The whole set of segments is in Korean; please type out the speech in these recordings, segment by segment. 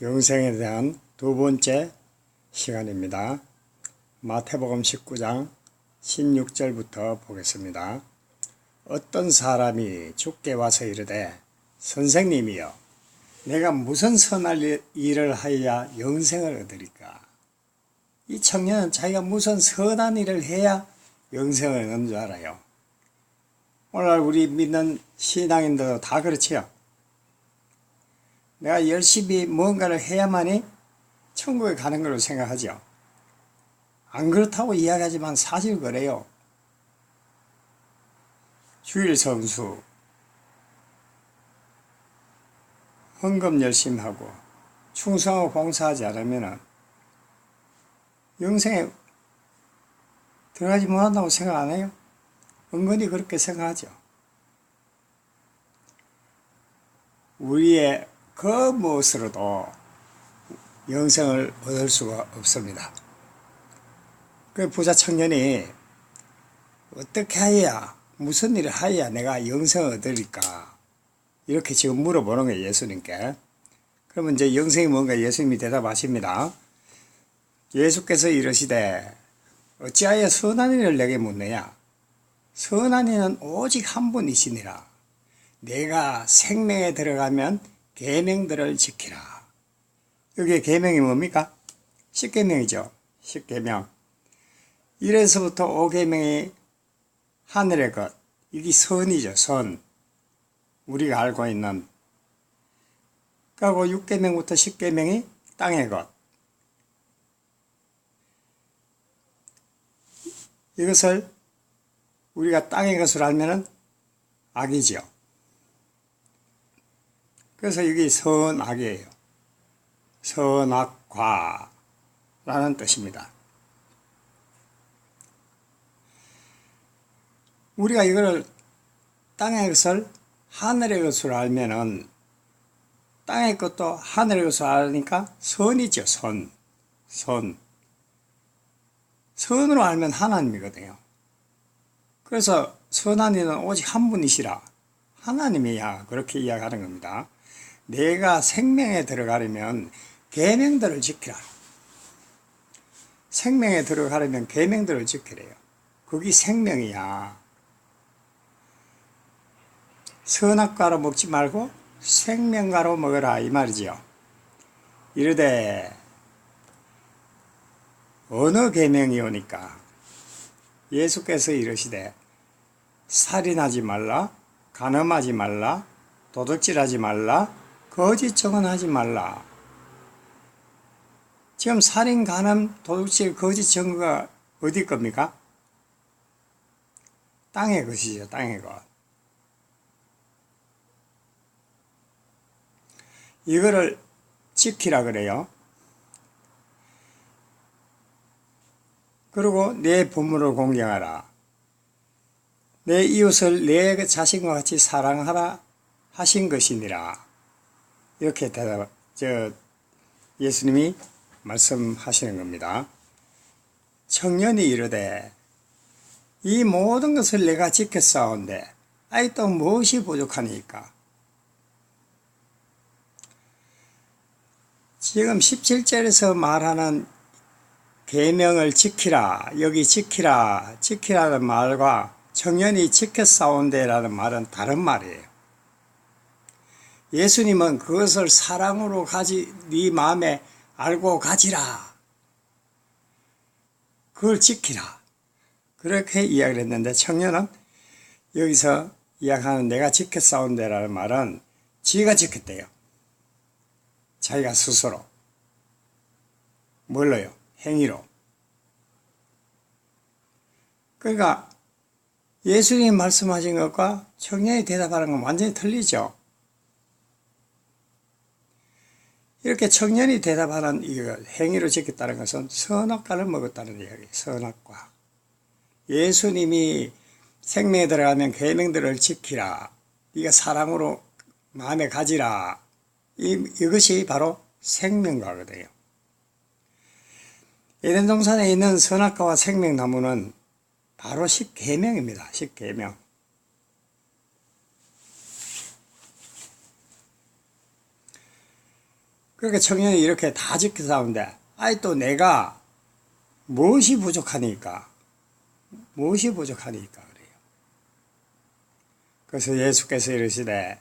영생에 대한 두 번째 시간입니다. 마태복음 19장 16절부터 보겠습니다. 어떤 사람이 죽게 와서 이르되 선생님이여 내가 무슨 선할 일을 하여야 영생을 얻으리까 이 청년은 자기가 무슨 선한 일을 해야 영생을 얻는 줄 알아요. 오늘 우리 믿는 신앙인들도 다 그렇지요. 내가 열심히 뭔가를 해야만이 천국에 가는 걸로 생각하죠. 안 그렇다고 이야기하지만 사실 그래요. 주일 성수, 헌금 열심히 하고 충성하고 봉사하지 않으면 영생에 들어가지 못한다고 생각 안 해요? 은근히 그렇게 생각하죠. 우리의 그 무엇으로도 영생을 얻을 수가 없습니다. 그 부자 청년이 어떻게 하여야 무슨 일을 하여야 내가 영생을 얻으리까? 이렇게 지금 물어보는 거예요 예수님께. 그러면 이제 영생이 뭔가 예수님이 대답하십니다. 예수께서 이러시되 어찌하여 선한 일을 내게 묻느냐? 선한 이는 오직 한 분이시니라. 내가 생명에 들어가면 계명들을 지키라. 여기에 계명이 뭡니까? 십계명이죠. 십계명. 1에서부터 5계명이 하늘의 것. 이게 선이죠. 선. 우리가 알고 있는. 그리고 6계명부터 10계명이 땅의 것. 이것을 우리가 땅의 것을 알면은 악이죠. 그래서 여기 선악이에요. 선악과라는 뜻입니다. 우리가 이거를 땅의 것을 하늘의 것으로 알면은 땅의 것도 하늘의 것으로 알으니까 선이죠, 선. 선. 선으로 알면 하나님이거든요. 그래서 선한 이는 오직 한 분이시라. 하나님이야. 그렇게 이야기하는 겁니다. 내가 생명에 들어가려면 계명들을 지키라. 생명에 들어가려면 계명들을 지키래요. 그게 생명이야. 선악과로 먹지 말고 생명과로 먹어라 이 말이지요. 이르되 어느 계명이 오니까 예수께서 이르시되 살인하지 말라, 간음하지 말라, 도둑질하지 말라, 거짓 증언하지 말라. 지금 살인, 간음, 도둑질, 거짓 증거가 어디 겁니까? 땅의 것이죠, 땅의 것. 이거를 지키라 그래요. 그리고 내 부모를 공경하라. 내 이웃을 내 자신과 같이 사랑하라 하신 것이니라. 이렇게 대답, 저, 예수님이 말씀하시는 겁니다. 청년이 이르되, 이 모든 것을 내가 지켰사온데, 아이 또 무엇이 부족하니까? 지금 17절에서 말하는 계명을 지키라, 여기 지키라, 지키라는 말과 청년이 지켰사온데라는 말은 다른 말이에요. 예수님은 그것을 사랑으로 가지 네 마음에 알고 가지라. 그걸 지키라. 그렇게 이야기를 했는데 청년은 여기서 이야기하는 내가 지켜 싸운데라는 말은 지가 지켰대요. 자기가 스스로. 뭘로요? 행위로. 그러니까 예수님 말씀하신 것과 청년이 대답하는 건 완전히 틀리죠. 이렇게 청년이 대답하는 이 행위를 지켰다는 것은 선악과를 먹었다는 이야기, 선악과. 예수님이 생명에 들어가면 계명들을 지키라. 네가 사랑으로 마음에 가지라. 이, 이것이 바로 생명과거든요. 에덴 동산에 있는 선악과와 생명나무는 바로 십계명입니다. 십계명. 그렇게 청년이 이렇게 다 지켜사오는데 아이 또 내가 무엇이 부족하니까 무엇이 부족하니까 그래요. 그래서 예수께서 이르시되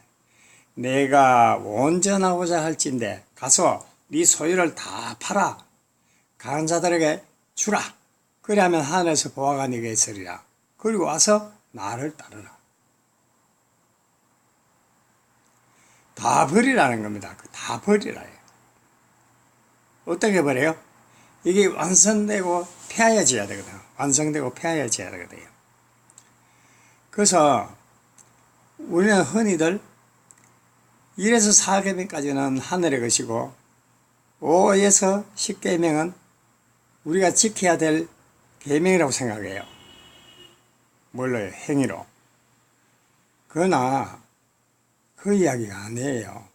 내가 온전하고자 할진대 가서 네 소유를 다 팔아 강한 자들에게 주라. 그리하면 하늘에서 보아가 네게 있으리라. 그리고 와서 나를 따르라. 다 버리라는 겁니다. 그다 버리라. 어떻게 버려요? 이게 완성되고 폐하여져야 되거든요. 완성되고 폐하여져야 되거든요. 그래서 우리는 흔히들 1에서 4계명까지는 하늘의 것이고 5에서 10계명은 우리가 지켜야 될 계명이라고 생각해요. 뭘로요? 행위로. 그러나 그 이야기가 아니에요.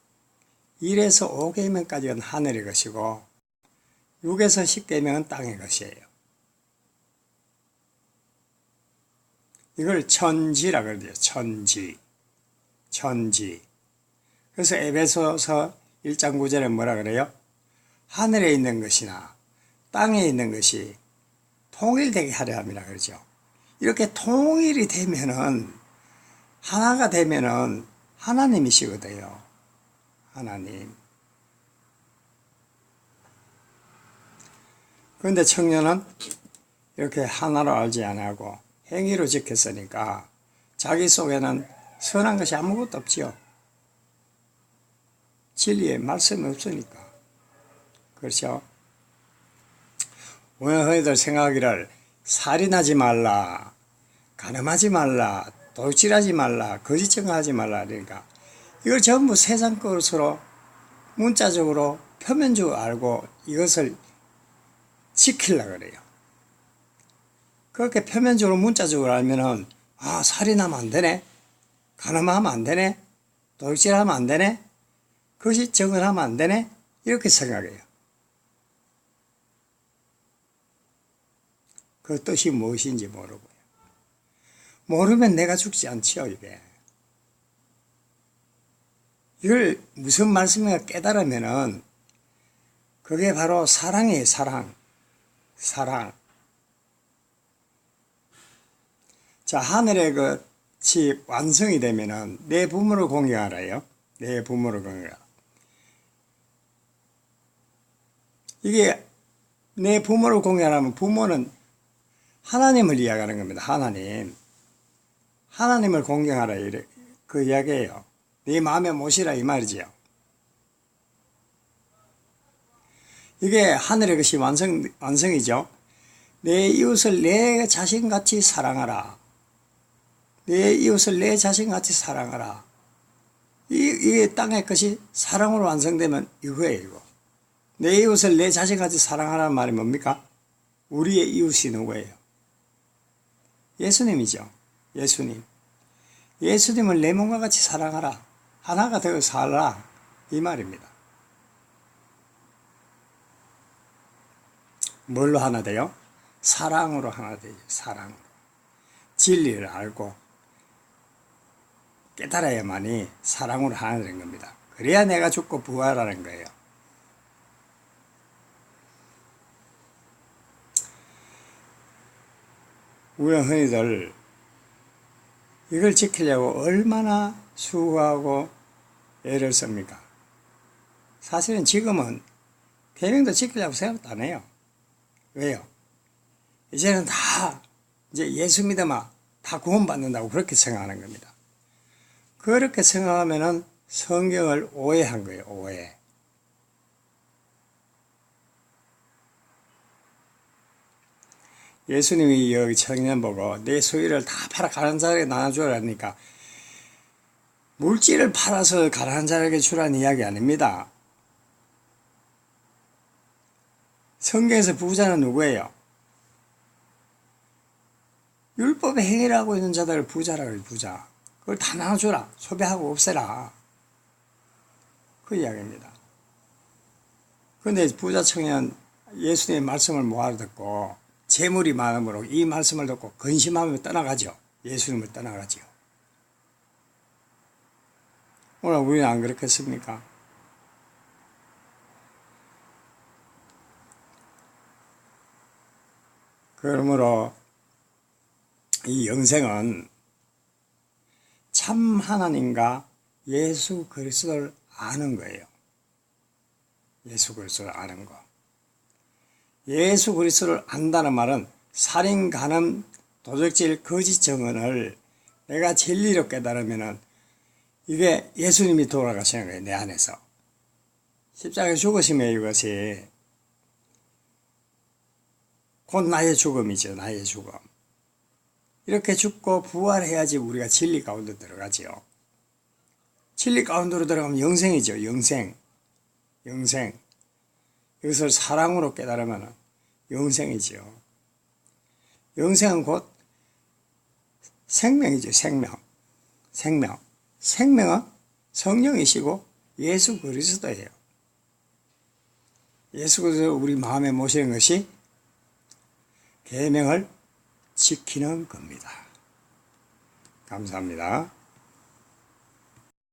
1에서 5계명까지는 하늘의 것이고 6에서 10계명은 땅의 것이에요. 이걸 천지라 그러죠. 천지. 천지. 그래서 에베소서 1장 9절에 뭐라 그래요? 하늘에 있는 것이나 땅에 있는 것이 통일되게 하려 함이라 그러죠. 이렇게 통일이 되면은 하나가 되면은 하나님이시거든요. 하나님. 그런데 청년은 이렇게 하나로 알지 않고 행위로 지켰으니까 자기 속에는 선한 것이 아무것도 없지요. 진리의 말씀이 없으니까. 그렇죠? 오늘 너희들 생각하기를 살인하지 말라, 가늠하지 말라, 도질하지 말라, 거짓 증거하지 말라 그러니까 이걸 전부 세상 것으로 문자적으로 표면적으로 알고 이것을 지키려 그래요. 그렇게 표면적으로 문자적으로 알면은 아 살인하면 안 되네, 가늠하면 안 되네, 도질하면 안 되네, 거짓 증언하면 안 되네 이렇게 생각해요. 그 뜻이 무엇인지 모르고요. 모르면 내가 죽지 않지요, 이게. 이걸 무슨 말씀인가 깨달으면은 그게 바로 사랑이에요, 사랑. 사랑. 자, 하늘의 것이 완성이 되면은 내 부모를 공경하라요. 내 부모를 공경하라. 이게 내 부모를 공경하면 부모는 하나님을 이야기하는 겁니다. 하나님. 하나님을 공경하라. 그 이야기예요. 네 마음에 모시라 이 말이지요. 이게 하늘의 것이 완성, 완성이죠. 내 이웃을 내 자신같이 사랑하라. 내 이웃을 내 자신같이 사랑하라. 이, 이 땅의 것이 사랑으로 완성되면 이거예요, 이거. 내 이웃을 내 자신같이 사랑하라는 말이 뭡니까? 우리의 이웃이 누구예요? 예수님이죠. 예수님. 예수님을 내 몸과 같이 사랑하라. 하나가 되어 살라. 이 말입니다. 뭘로 하나 돼요? 사랑으로 하나 되죠. 사랑으로. 진리를 알고 깨달아야만이 사랑으로 하나 되는 겁니다. 그래야 내가 죽고 부활하는 거예요. 우리는 흔히들 이걸 지키려고 얼마나 수고하고 애를 씁니까? 사실은 지금은 계명도 지키려고 생각도 안 해요. 왜요? 이제는 다 이제 예수 믿으면 다 구원받는다고 그렇게 생각하는 겁니다. 그렇게 생각하면은 성경을 오해한 거예요, 오해. 예수님이 여기 청년 보고 내 소유를 다 팔아 가는 자에게 나눠주라니까 물질을 팔아서 가난한 자에게 주라는 이야기 아닙니다. 성경에서 부자는 누구예요? 율법의 행위를 하고 있는 자들을 부자라 그래, 부자. 그걸 다 나눠주라. 소비하고 없애라. 그 이야기입니다. 그런데 부자 청년 예수님의 말씀을 못 알아듣고 재물이 많으므로 이 말씀을 듣고 근심하며 떠나가죠. 예수님을 떠나가죠. 오늘 우리는 안 그렇겠습니까? 그러므로 이 영생은 참 하나님과 예수 그리스도를 아는 거예요. 예수 그리스도를 아는 거. 예수 그리스도를 안다는 말은 살인, 간음, 도적질, 거짓 정언을 내가 진리로 깨달으면은 이게 예수님이 돌아가시는 거예요, 내 안에서. 십자가에 죽으시면 이것이 곧 나의 죽음이죠, 나의 죽음. 이렇게 죽고 부활해야지 우리가 진리 가운데 들어가지요. 진리 가운데로 들어가면 영생이죠, 영생. 영생. 이것을 사랑으로 깨달으면 영생이지요. 영생은 곧 생명이죠, 생명. 생명. 생명은 성령이시고 예수 그리스도예요. 예수 그리스도 우리 마음에 모시는 것이 계명을 지키는 겁니다. 감사합니다.